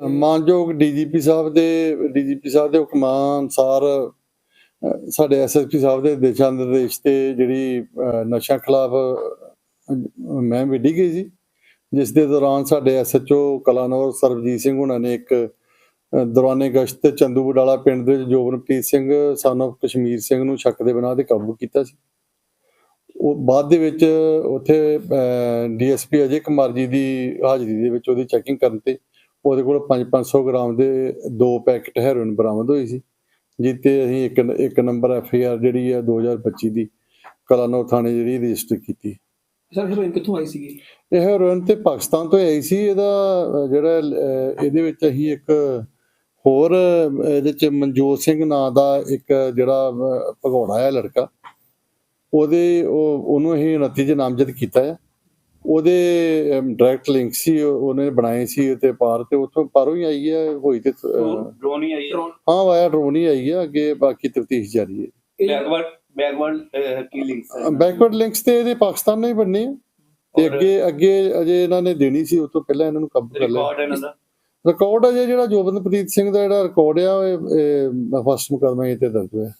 ਮਾਨਯੋਗ ਡੀਜੀਪੀ ਸਾਹਿਬ ਦੇ ਡੀਜੀਪੀ ਸਾਹਿਬ ਦੇ ਹੁਕਮਾਂ ਅਨੁਸਾਰ ਅ, ਸਾਡੇ ਐਸਐਸਪੀ ਸਾਹਿਬ ਦੇ ਦਿਸ਼ਾ ਨਿਰਦੇਸ਼ ਤੇ ਜਿਹੜੀ ਅ, ਨਸ਼ਾ ਖਿਲਾਫ ਮੈਂ ਵਿੱਢੀ ਗਈ ਸੀ। ਜਿਸ ਦੇ ਦੌਰਾਨ ਸਾਡੇ ਐਸਐਚਓ ਕਲਾਨੌਰ ਸਰਬਜੀਤ ਸਿੰਘ ਉਹਨਾਂ ਨੇ ਇੱਕ ਦੌਰਾਨੇ ਗਸ਼ਤ ਚੰਦੂ ਬਡਾਲਾ ਪਿੰਡ ਦੇ ਵਿੱਚ ਜੋਬਨਪ੍ਰੀਤ ਸਿੰਘ ਸਨ of ਕਸ਼ਮੀਰ ਸਿੰਘ ਨੂੰ ਸ਼ੱਕ ਦੇ ਬਿਨਾਂ ਤੇ ਕਾਬੂ ਕੀਤਾ ਸੀ। ਉਹ ਬਾਅਦ ਦੇ ਵਿੱਚ ਉੱਥੇ ਡੀਐਸਪੀ ਅਜੇ ਕੁਮਾਰ ਜੀ ਦੀ ਹਾਜ਼ਰੀ ਦੇ ਵਿੱਚ ਉਹਦੀ ਚੈਕਿੰਗ ਕਰਨ ਤੇ ਉਹਦੇ ਕੋਲ 5-500 ਗ੍ਰਾਮ ਦੇ ਦੋ ਪੈਕੇਟ ਹੈਰੋਇਨ ਬਰਾਮਦ ਹੋਈ ਸੀ ਜਿੱਤੇ ਅਸੀਂ ਇੱਕ ਇੱਕ ਨੰਬਰ ਐਫ ਆਈ ਆਰ ਜਿਹੜੀ ਹੈ 2025 ਦੀ ਕਲਾਨੌਰ ਥਾਣੇ ਜਿਹੜੀ ਰਜਿਸਟਰ ਕੀਤੀ। ਸਰ ਹੀਰੋਇਨ ਕਿੱਥੋਂ ਆਈ ਸੀਗੀ? ਇਹ ਹੈਰੋਇਨ ਤੇ ਪਾਕਿਸਤਾਨ ਤੋਂ ਆਈ ਸੀ ਇਹਦਾ ਜਿਹੜਾ ਇਹਦੇ ਵਿੱਚ ਅਸੀਂ ਇੱਕ ਹੋਰ ਇਹਦੇ ਚ ਮਨਜੋਤ ਸਿੰਘ ਨਾਂ ਦਾ ਇੱਕ ਜਿਹੜਾ ਭਗੌੜਾ ਹੈ ਲੜਕਾ ਉਹਦੇ ਉਹ ਉਹਨੂੰ ਅਸੀਂ 29 ਚ ਨਾਮਜ਼ਦ ਕੀਤਾ ਹੈ। ਉਹਦੇ ਡਾਇਰੈਕਟ ਲਿੰਕ ਸੀ ਉਹ- ਉਹਨੇ ਬਣਾਏ ਸੀ ਤੇ ਪਾਰ ਤੇ ਉੱਥੋਂ ਪਾਰੋਂ ਹੀ ਆਈ ਹੈ ਹੋਈ ਤੇ ਡਰੋਨ ਹੀ ਆਈ ਹਾਂ? ਵਾਇਆ ਡਰੋਨ ਹੀ ਆਈ ਹੈ ਅੱਗੇ ਬਾਕੀ ਤਫਤੀਸ਼ ਜਾਰੀ ਹੈ। ਬੈਕਵਰਡ ਬੈਕਵਰਡ ਕੀ ਲਿੰਕਸ ਹੈ? ਬੈਕਵਰਡ ਲਿੰਕਸ ਤੇ ਇਹਦੇ ਪਾਕਿਸਤਾਨ ਨਾਲ ਹੀ ਬਣਨੇ ਆ। ਤੇ ਅੱਗੇ ਅੱਗੇ ਅਜੇ ਇਹਨਾਂ ਨੇ ਦੇਣੀ ਸੀ ਉਸ ਤੋਂ ਪਹਿਲਾਂ ਇਹਨਾਂ ਨੂੰ ਕਾਬੂ ਕਰ ਲਿਆ। ਰਿਕਾਰਡ ਇਹਨਾਂ ਦਾ? ਰਿਕਾਰਡ ਅਜੇ ਜਿਹੜਾ ਜੋਬਨਪ੍ਰੀਤ ਸਿੰਘ ਦਾ ਜਿਹੜਾ ਰਿਕਾਰਡ ਆ ਇਹ ਫਸਟ ਮੁਕਦਮਾ ਇਹ ਤੇ ਦਰਜ ਹੋਇਆ।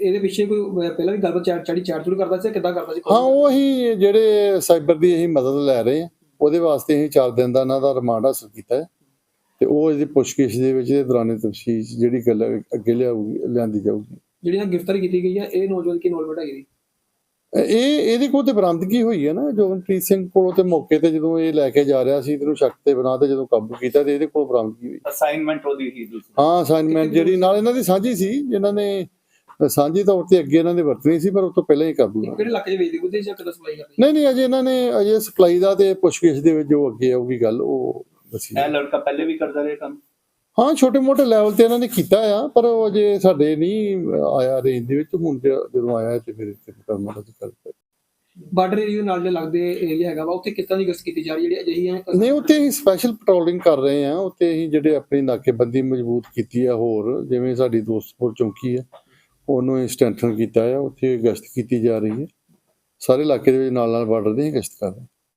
ਇਹਦੇ ਪਿੱਛੇ ਕੋਈ ਪਹਿਲਾਂ ਵੀ ਗੱਲਬਾਤ ਚਾਰ ਚੜੀ ਚਾਰ ਚੂਰ ਕਰਦਾ ਸੀ ਕਿੱਦਾਂ ਕਰਦਾ ਸੀ? ਹਾਂ ਉਹ ਅਸੀਂ ਜਿਹੜੇ ਸਾਈਬਰ ਦੀ ਅਸੀਂ ਮਦਦ ਲੈ ਰਹੇ ਹਾਂ ਉਹਦੇ ਵਾਸਤੇ ਅਸੀਂ 4 ਦਿਨ ਦਾ ਇਹਨਾਂ ਦਾ ਰਿਮਾਂਡ ਹਾਸਲ ਕੀਤਾ ਹੈ। ਤੇ ਉਹ ਇਹਦੀ ਪੁੱਛਗਿੱਛ ਦੇ ਵਿੱਚ ਦੇ ਦੌਰਾਨੇ ਤਫਸੀਸ਼ ਜਿਹੜੀ ਗੱਲ ਅੱਗੇ ਲਿਆਊਗੀ ਲਿਆਂਦੀ ਜਾਊਗੀ। ਜਿਹੜੀ ਨਾਲ ਗ੍ਰਿਫਤਾਰੀ ਕੀਤੀ ਗਈ ਹੈ ਇਹ ਨੌਜਵਾਨ ਕੀ ਇਨਵੋਲਵਮੈਂਟ ਹੈਗੀ? ਜੀ ਇਹ ਇਹਦੇ ਕੋਲ ਤੇ ਬਰਾਮਦਗੀ ਹੋਈ ਹੈ ਨਾ? ਜੋਬਨਪ੍ਰੀਤ ਸਿੰਘ ਕੋਲੋਂ ਤੇ ਮੌਕੇ ਤੇ ਜਦੋਂ ਇਹ ਲੈ ਕੇ ਜਾ ਰਿਹਾ ਸੀ ਇਹਨੂੰ ਸ਼ੱਕ ਤੇ ਬਣਾ ਤੇ ਜਦੋਂ ਕਾਬੂ ਕੀਤਾ ਤੇ ਇਹਦੇ ਕੋਲ ਬਰਾਮਦਗੀ ਹੋਈ? ਅਸਾਈਨਮੈਂਟ ਉਹਦੀ ਹੀ ਦੂਸਰੀ। ਹਾਂ ਅਸਾਈਨਮੈਂਟ ਜਿਹੜੀ ਨਾਲ ਇਹਨਾਂ ਦੀ ਸਾਂਝੀ ਸੀ ਜਿਨ੍ਹਾਂ ਨੇ ਸਾਂਝੀ ਤੌਰ ਤੇ ਅੱਗੇ ਇਹਨਾਂ ਦੇ ਵਰਤਣੀ ਸੀ ਪਰ ਉਸ ਤੋਂ ਪਹਿਲਾਂ ਹੀ ਕਾਬੂ ਆ ਕਿਹੜੇ ਇਲਾਕੇ 'ਚ ਵੇਚਦੇ ਕੁੱਤੇ ਜਾਂ ਕਿੱਦਾਂ ਸਪਲਾਈ ਕਰਦੇ ਨਹੀਂ ਨਹੀਂ ਅਜੇ ਇਹਨਾਂ ਨੇ ਅਜੇ ਸਪਲਾਈ ਦਾ ਤੇ ਪੁੱਛਗਿੱਛ ਦੇ ਵਿੱਚ ਜੋ ਅੱਗੇ ਆਊਗੀ ਗੱਲ ਉਹ ਦੱਸੀ ਇਹ ਲੜਕਾ ਪਹਿਲੇ ਵੀ ਕਰਦਾ ਰਿਹਾ ਕੰਮ? ਹਾਂ ਛੋਟੇ ਮੋਟੇ ਲੈਵਲ ਤੇ ਇਹਨਾਂ ਨੇ ਕੀਤਾ ਆ ਪਰ ਉਹ ਅਜੇ ਸਾਡੇ ਨਹੀਂ ਆਇਆ ਰੇਂਜ ਦੇ ਵਿੱਚ। ਹੁਣ ਜਦੋਂ ਆਇਆ ਤੇ ਫਿਰ ਇੱਥੇ ਕਰਨਾ ਦਾ ਕਰਦਾ ਬਾਰਡਰ ਏਰੀਆ ਨਾਲ ਦੇ ਲੱਗਦੇ ਏਰੀਆ ਹੈਗਾ ਵਾ ਉੱਥੇ ਤਰ੍ਹਾਂ ਦੀ ਗਸ਼ਤ ਕੀਤੀ ਜਾ ਰਹੀ ਜਿਹੜੀ ਅਜਿਹੀਆਂ ਨਹੀਂ ਉੱਥੇ ਅਸੀਂ ਸਪੈਸ਼ਲ ਪੈਟਰੋਲਿੰਗ ਕਰ ਰਹੇ ਆ ਉੱਥੇ ਅਸੀਂ ਜਿਹੜੇ ਆਪਣੀ ਨਾਕੇਬੰਦੀ ਮਜ਼ਬੂਤ ਕੀਤੀ ਆ ਹੋਰ ਜਿਵੇਂ ਸਾਡੀ ਦੋਸਤਪੁਰ ਚੌਂਕੀ ਆ। ਉਹਨੂੰ ਸਟੈਂਥਨ ਕੀਤਾ ਆ, ਉੱਥੇ ਗਸ਼ਤ ਕੀਤੀ ਜਾ ਰਹੀ ਹੈ। ਸਾਰੇ ਇਲਾਕੇ ਦੇ ਵਿੱਚ ਨਾਲ ਨਾਲ ਬਾਰਡਰ ਦੇ ਗਸ਼ਤ ਕਰ ਰਹੇ